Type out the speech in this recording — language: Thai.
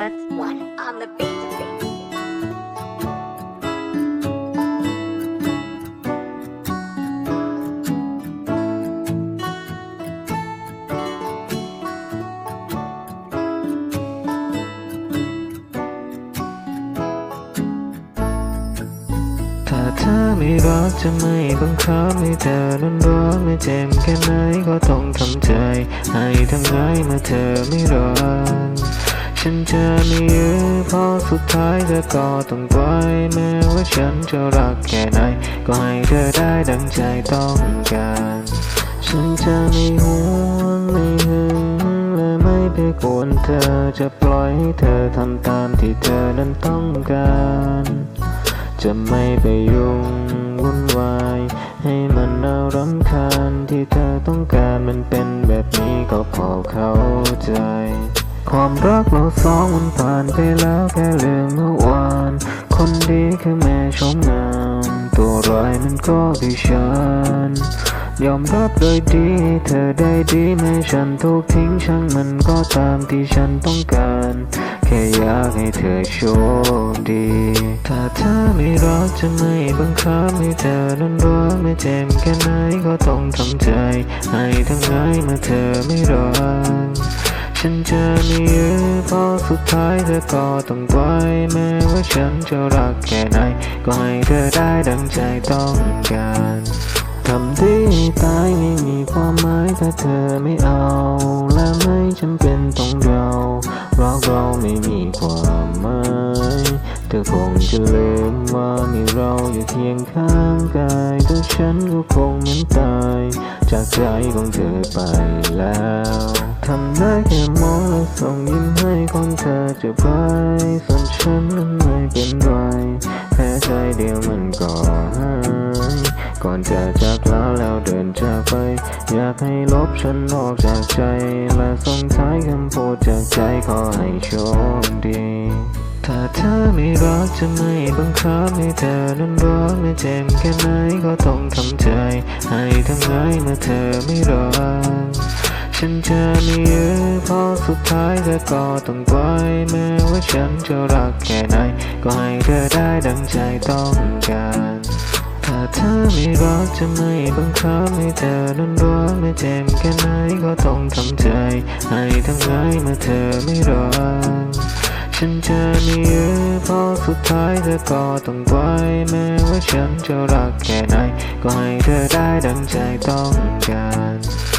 cuts One on the beat. ถ้าเธอไม่รักจะไม่บังคับให้เธอนั้นร้อนไม่เจ็บแค่ไหนก็ต้องทำใจ ให้ทำไงเมื่อเธอไม่รัก ฉันจะไม่ยื้อเพราะสุดท้ายเธอก็ต้องปล่อยแม้ว่าฉันจะรักแค่ไหน ก็ให้เธอได้ดังใจต้องการ ฉันจะไม่ห่วงไม่หึงและไม่ไปกวนเธอจะปล่อยให้เธอทำตามที่เธอนั้นต้องการ จะไม่ไปยุ่งวุ่นวาย ให้มันน่ารำคาญที่เธอต้องการมันเป็นแบบนี้ก็พอเข้าใจ ความรักเราสองมันผ่านไปแล้วแค่เรื่องเมื่อวาน คนดีคือแม่ชมงาม ตัวร้ายมันก็คือฉัน ยอมรับโดยดีเธอได้ดีแม้ฉันถูกทิ้งช่างมันก็ตามที่ฉันต้องการ แค่อยากให้เธอโชคดี ถ้าเธอไม่รักจะไม่บังคับให้เธอนั้นรักไม่เจ็บแค่ไหนก็ต้องทำใจ ให้ทั้งไงเมื่อเธอไม่รัก ฉันจะไม่ยื้อเพราะสุดท้ายเธอก็ต้องปล่อยแม้ว่าฉันจะรักแค่ไหน ก็ให้เธอได้ดังใจต้องการทำดีตายไม่มีความหมายถ้าเธอไม่เอา และไม่จำเป็นต้องเรารักเราไม่มีความหมายเธอคงจะลืมว่ามีเราอยู่เคียงข้างกายแต่ฉันก็คงเหมือนตาย จากใจของเธอไปแล้วทำได้ จะไปส่วนฉันนั้นไม่เป็นไรแค่ใจเดียวมันก็หายก่อนจะจากลาแล้วเดินจากไป อยากให้ลบฉันออกจากใจ และส่งท้ายคำพูดจากใจขอให้โชคดีถ้าเธอไม่รักจะไม่บังคับให้เธอนั้นรักไม่เจ็บแค่ไหนก็ต้องทำใจ ให้ทั้งไงเมื่อเธอไม่รัก ฉันจะไม่ยื้อเพราะสุดท้ายเธอก็ต้องปล่อยแม้ว่าฉันจะรักแค่ไหน ก็ให้เธอได้ดังใจต้องการ ถ้าเธอไม่รักจะไม่บังคับให้เธอนั้นรักไม่เจ็บแค่ไหนก็ต้องทำใจ ให้ทั้งไงเมื่อเธอไม่รักฉันจะไม่ยื้อเพราะสุดท้ายเธอก็ต้องปล่อยแม้ว่าฉันจะรักแค่ไหน ก็ให้เธอได้ดังใจต้องการ